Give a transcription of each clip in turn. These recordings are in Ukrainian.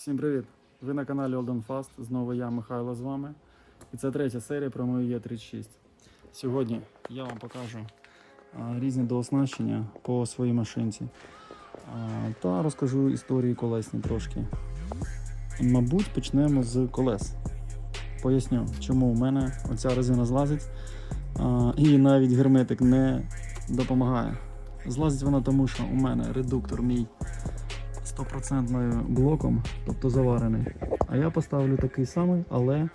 Всім привіт! Ви на каналі Olden Fast. Знову я, Михайло, з вами. І це третя серія про мою Є36. Сьогодні я вам покажу різні дооснащення по своїй машинці. Та розкажу історії колесні трошки. Мабуть, почнемо з колес. Поясню, чому у мене оця резина злазить, і навіть герметик не допомагає. Злазить вона тому, що у мене редуктор мій 100% блоком, тобто заварений. А я поставлю такий самий, але е,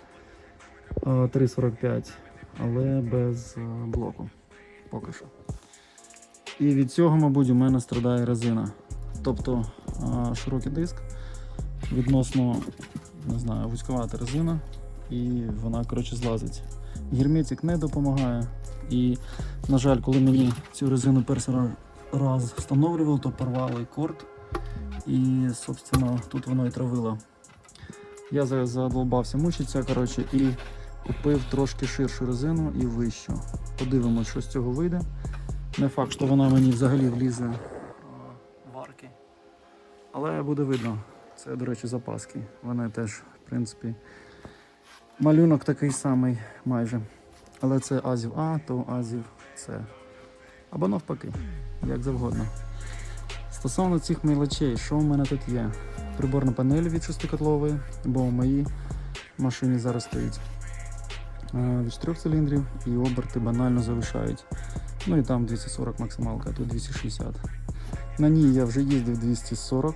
3,45, але без е, блоку. Поки що. І від цього, мабуть, у мене страдає резина. Тобто е, широкий диск, відносно не знаю, вузьковата резина, і вона коротше злазить. Герметик не допомагає. І, на жаль, коли мені цю резину перший раз встановлював, то порвали корд. І, собственно, тут воно і травило. Я за- задолбався мучитися, коротше, і купив трошки ширшу резину і вищу. Подивимось, що з цього вийде. Не факт, що вона мені взагалі влізе в арки. Але буде видно. Це, до речі, запаски. Вони теж, в принципі, малюнок такий самий майже. Але це Азів А, то Азів С. Або навпаки, як завгодно. Стосовно цих мелочей, що в мене тут є? Приборна панель від шестикотлової, бо в моїй машині зараз стоїть е, від 4 циліндрів і оберти банально завишають. Ну і там 240 максималка, а тут 260. На ній я вже їздив 240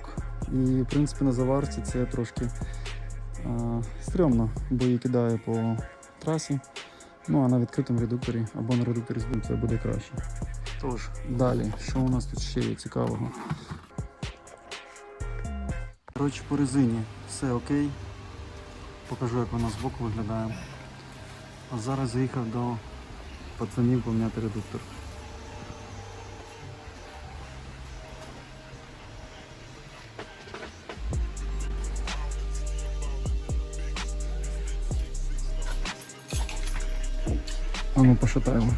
і в принципі на заварці це трошки е, стрьомно, бо її кидає по трасі. Ну а на відкритому редукторі або на редукторі з бум це буде краще. Тож, далі, що у нас тут ще є цікавого? Коротше, по резині все окей. Покажу, як вона збоку виглядає. А зараз заїхав до пацанів поміняти редуктор. А ну пошатаємо.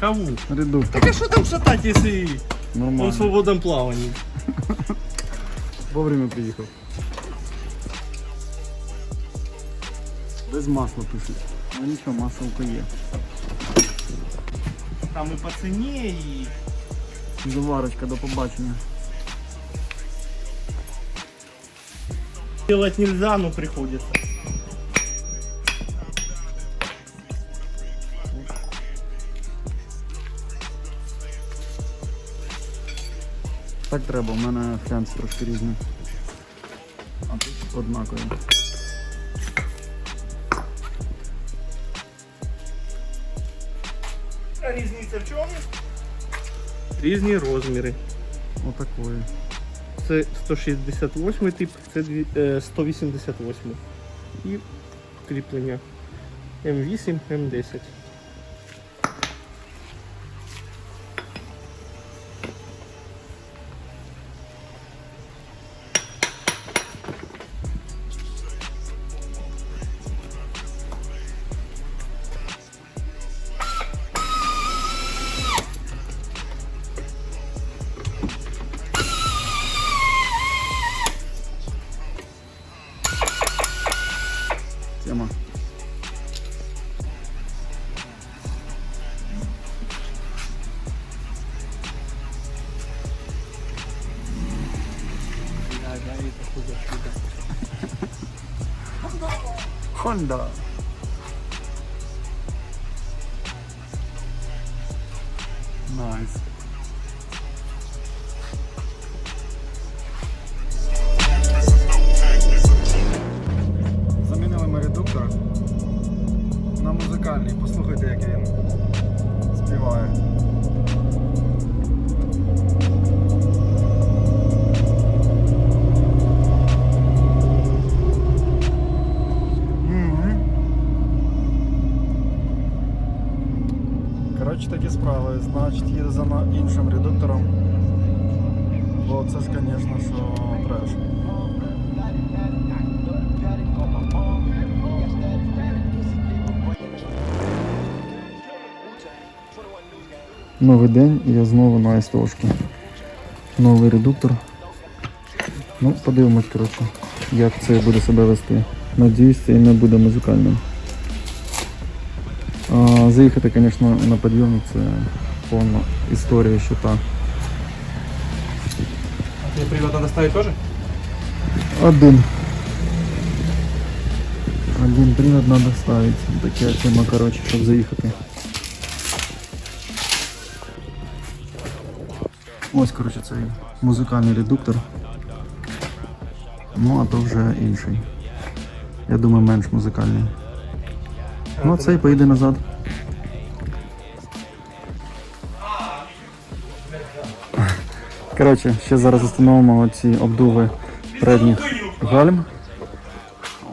Кого? Редуктор. Так а что там шатать, если он Нормально. в свободном плавании? Вовремя приїхав. Без масла пишуть. Ну нічого, масло є. Там и по цене, и... Заварочка, до побачення. Делать нельзя, но приходится. Так треба, у мене флянці трошки різні. А тут однакові. А різниця в чому? Різні розміри. Отакої. Це 168 тип, це дві- е, 188. І кріплення М8, М10. Honda. Nice. Новий день і я знову на СТОшки. Новий редуктор. Ну, подивимось, коротше. як це буде себе вести. Надіюсь, це і не буде музикальним. А, заїхати, звісно, на підйомник це повна історія, що так. А тебе привод надо ставить тоже? Один. Один привод надо ставить. Така тема, коротше, щоб заїхати. Ось, коротше, цей музикальний редуктор. Ну, а то вже інший. Я думаю, менш музикальний. Ну, а цей поїде назад. Коротше, ще зараз встановимо ці обдуви передніх гальм.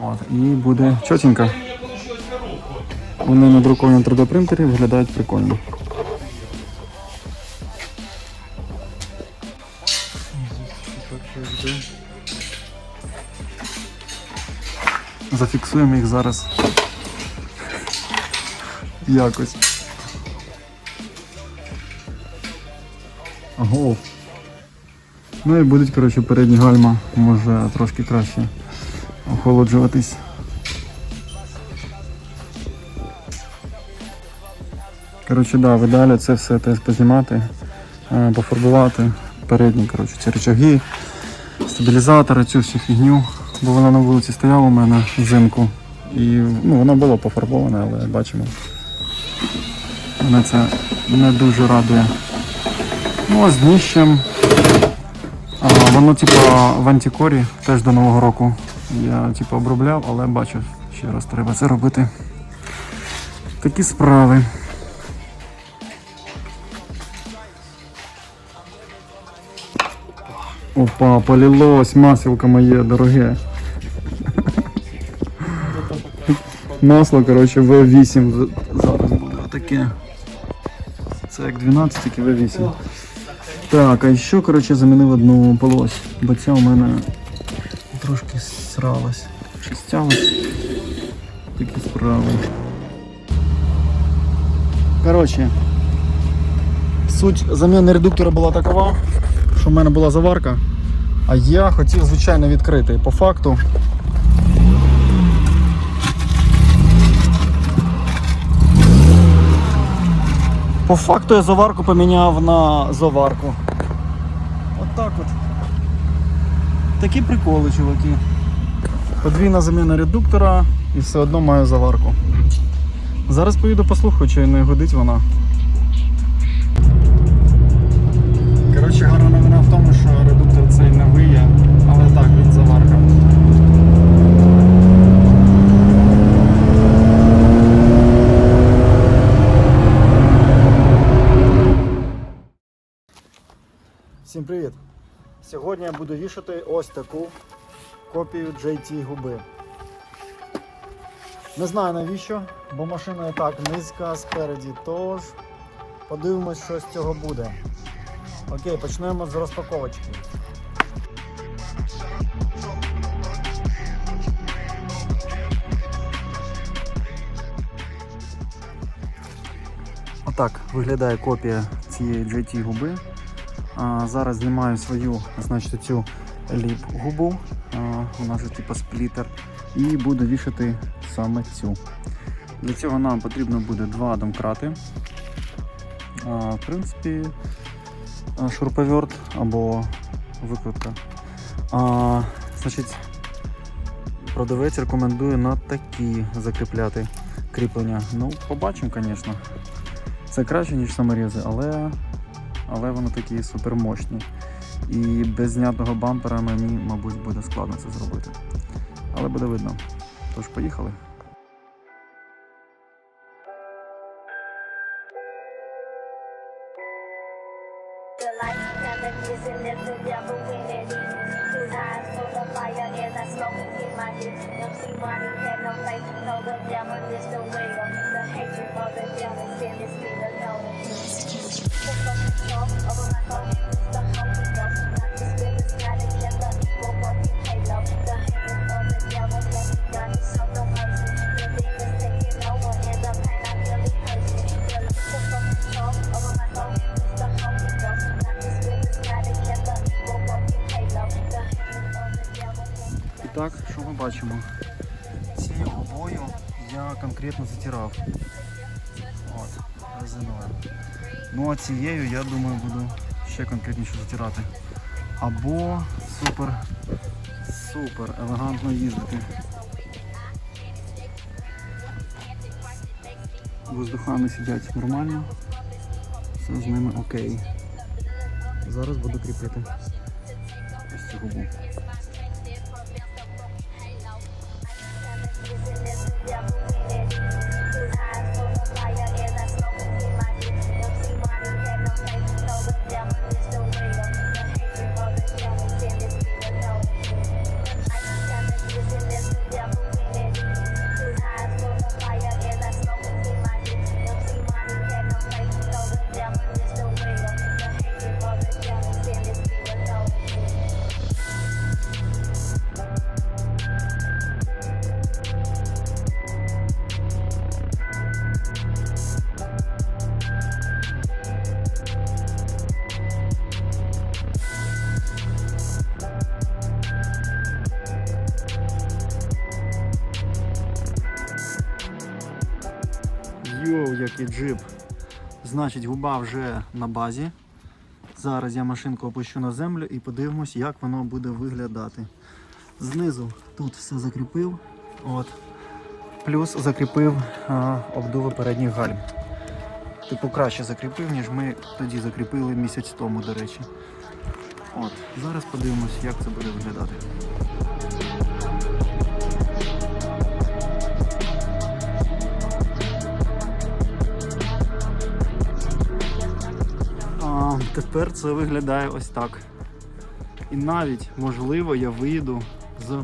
От, і буде чотенько. Вони надруковані на 3D принтері, виглядають прикольно. Зафіксуємо їх зараз. Якось. Ого. Ну і будуть, коротше, передні гальма, може трошки краще охолоджуватись. Коротше, да, в це все теж познімати, е, пофарбувати. Передні, коротше, ці рычаги, стабілізатори, цю всю фігню. Бо вона на вулиці стояла у мене взимку. І ну, воно було пофарбоване, але бачимо. Мене це не дуже радує. Ну, а з дніщем. А, воно типа в антикорі теж до Нового року. Я типу обробляв, але бачив, ще раз треба це робити. Такі справи. Опа, полилось масло моє дороге. Масло, коротше, V8 зараз буде таке. Це як 12, тільки V8. Так, а ще, коротше, замінив одну полось, бо ця у мене трошки сралась. Чи стялась. Такі справи. Коротше, суть заміни редуктора була такова, що в мене була заварка, а я хотів, звичайно, відкрити. По факту. По факту я заварку поміняв на заварку. От так от. Такі приколи, чуваки. Подвійна заміна редуктора і все одно маю заварку. Зараз поїду послухаю, чи не годить вона. Сьогодні я буду вішати ось таку копію JT губи. Не знаю навіщо, бо машина і так низька спереді, тож подивимось, що з цього буде. Окей, почнемо з розпаковочки. Отак виглядає копія цієї JT губи. Зараз знімаю свою, значить, цю ліп губу, а, вона ж типу сплітер, і буду вішати саме цю. Для цього нам потрібно буде два домкрати. А, в принципі, а, шуруповерт або викрутка. А, значить, продавець рекомендує на такі закріпляти кріплення. Ну, побачимо, звісно. Це краще, ніж саморізи, але але вони такі супермощні. І без знятого бампера мені, мабуть, буде складно це зробити. Але буде видно. Тож, поїхали. The lights and the music let the devil win it. Two eyes full of fire as I smoke and get my dick. MC Money had no faith, know the devil is the waiter. The hatred for the devil send this me the loner. The fucking talk over my phone, the holy ghost. Not to spit the sky together, equal working halo. The hand of the devil let me gun, so no mercy. The demons taking over and the pain I really hurts me. The fucking talk over my phone, the holy ghost. Not to spit the sky together, equal working halo. The hand of the devil let me gun. І так, що ми бачимо? Цією губою я конкретно затирав. От, резиною. Ну а цією, я думаю, буду ще конкретніше затирати. Або супер, супер елегантно їздити. Воздухами сидять нормально. Все з ними окей. Зараз буду кріпити ось цю губу. Джип. Значить, губа вже на базі. Зараз я машинку опущу на землю і подивимось, як воно буде виглядати. Знизу тут все закріпив. От. Плюс закріпив а, обдуви передніх гальм. Типу краще закріпив, ніж ми тоді закріпили місяць тому, до речі. От. Зараз подивимось, як це буде виглядати. Тепер це виглядає ось так. І навіть, можливо, я виїду з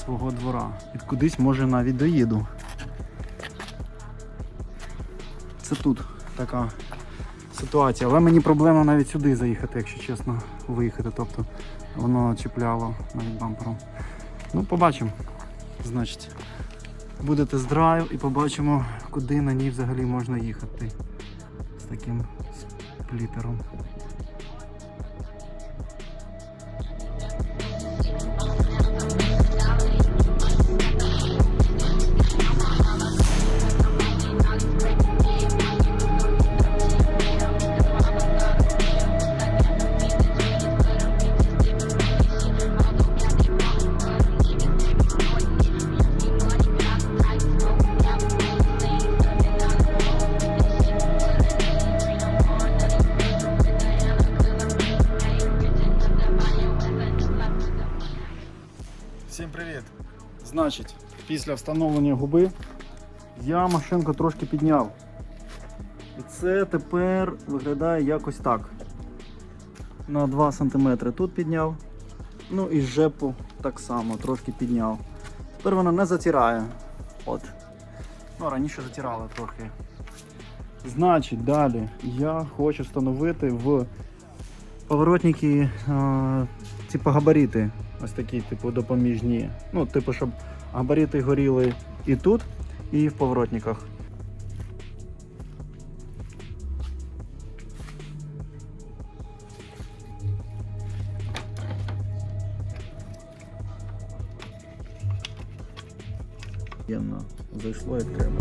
свого двора. І кудись, може, навіть доїду. Це тут така ситуація. Але мені проблема навіть сюди заїхати, якщо чесно, виїхати. Тобто воно чіпляло навіть бампером. Ну, побачимо. Значить, буде тест-драйв і побачимо, куди на ній взагалі можна їхати з таким сплітером. Всім привіт! Значить, після встановлення губи я машинку трошки підняв. І це тепер виглядає якось так. На 2 см тут підняв. Ну і жепу так само трошки підняв. Тепер вона не затирає. От. Ну, раніше затирала трохи. Значить, далі я хочу встановити в поворотники е, типу габарити. Ось такі, типу, допоміжні. Ну, типу, щоб габарити горіли і тут, і в поворотниках. Єнно. Зайшло як треба.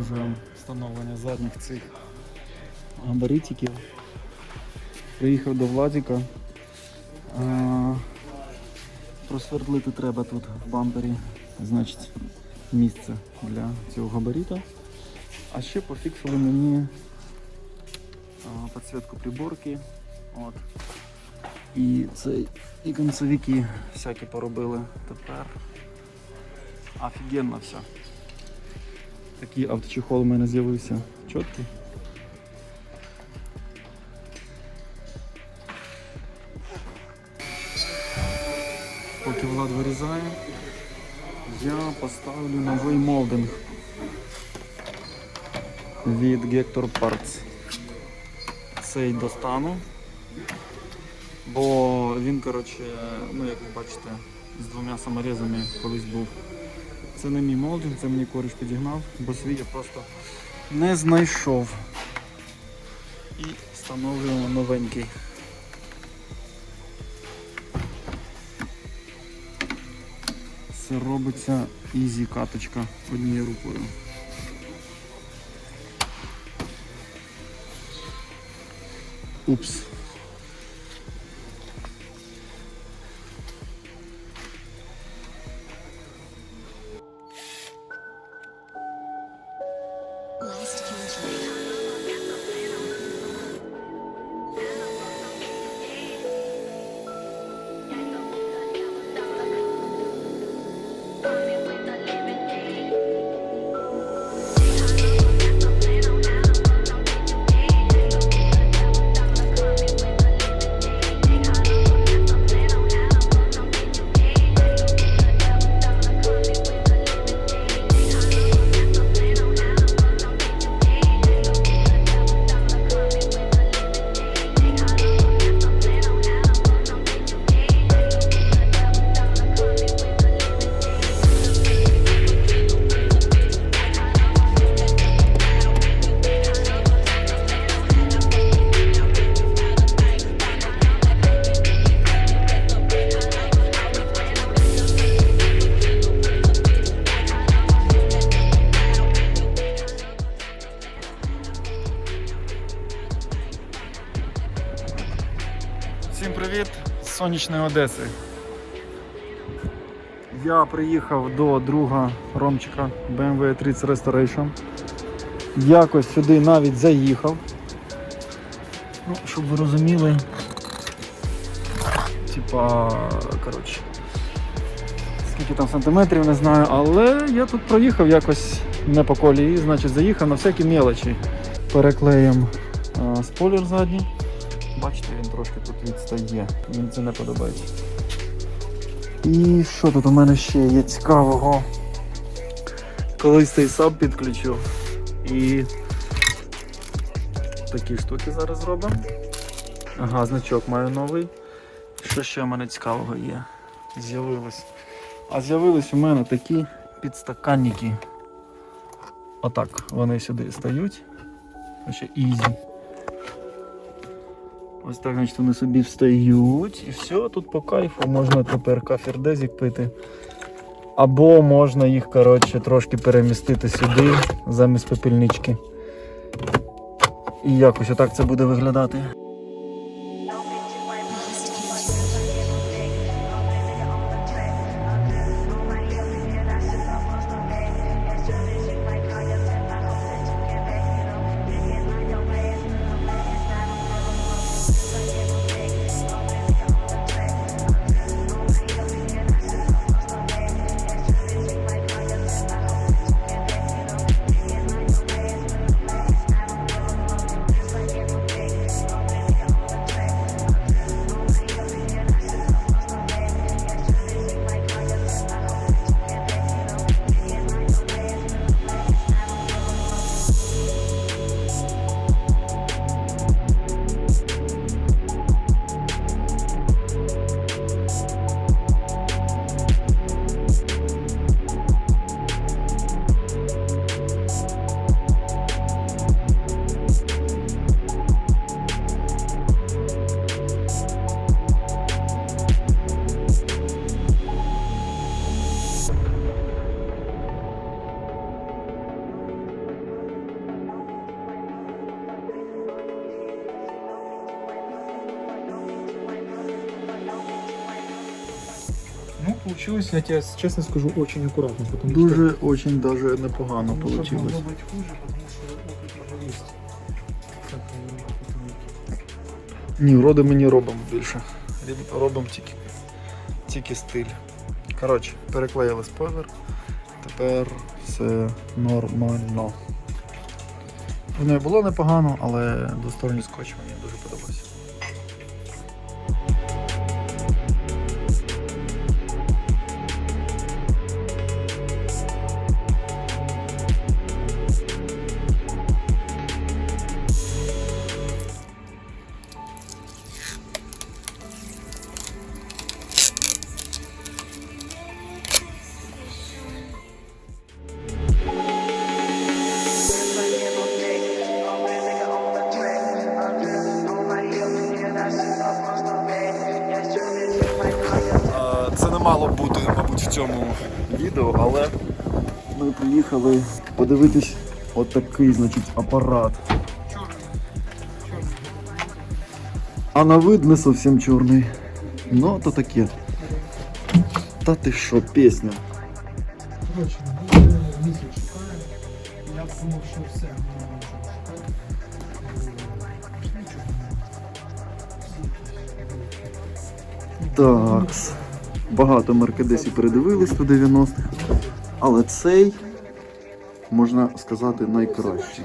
Продовжуємо встановлення задніх цих габаритиків. Приїхав до Владіка. Просвердлити треба тут в бампері, значить, місце для цього габарита. А ще пофіксили мені підсвітку приборки. От. І цей, і концевики всякі поробили тепер. Офігенно все. Такий авточехол у мене з'явився чіткий. Поки Влад вирізає, я поставлю новий молдинг від Gector Parts. Цей достану, бо він, коротше, ну як ви бачите, з двома саморізами колись був. Це не мій молдинг, це мені коріш підігнав, бо свій я просто не знайшов. І встановлюємо новенький. Це робиться ізі каточка однією рукою. Упс. Сонячної Одеси. Я приїхав до друга Ромчика BMW 30 Restoration. Якось сюди навіть заїхав. Ну, щоб ви розуміли. Типа, коротше. Скільки там сантиметрів, не знаю, але я тут проїхав якось не по колії, значить заїхав на всякі мелочі. Переклеїмо а, спойлер задній. Бачите, він трошки тут відстає. Мені це не подобається. І що тут у мене ще є цікавого? Колись цей саб підключу. І такі штуки зараз зробимо. Ага, значок маю новий. Що ще у мене цікавого є? З'явилось. А з'явились у мене такі підстаканники. Отак вони сюди стають. Ще ізі. Ось так, значить, вони собі встають і все, тут по кайфу можна тепер кафірдезік пити. Або можна їх коротше, трошки перемістити сюди замість пепельнички. І якось отак це буде виглядати. получилось, я тебе честно скажу, очень аккуратно. Потому Дуже очень даже непогано что, ну, вийшло. как могло быть хуже, потому что опыт уже есть. Как, э, опыт Ні, роди ми не робимо більше. Робимо тільки, тільки стиль. Коротше, переклеїли спойлер. Тепер все нормально. Воно і було непогано, але двосторонній скотч мені Це не мало бути, мабуть, в цьому відео, але ми приїхали подивитись отакий, значить, апарат. А на вид не зовсім чорний. Ну, то таке. Та ти що, пісня. Коротше, ми місяць шукаємо. Я думав, що все. Такс. Багато меркедесів передивились до 90-х. Але цей, можна сказати, найкращий.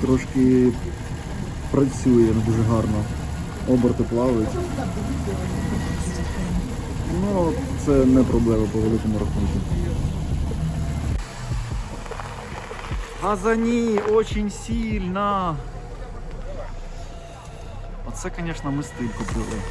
Трошки працює дуже гарно. Оберти плавають. Ну, це не проблема по великому рахунку. Газани очень сильно. Оце, звісно, ми стиль купили.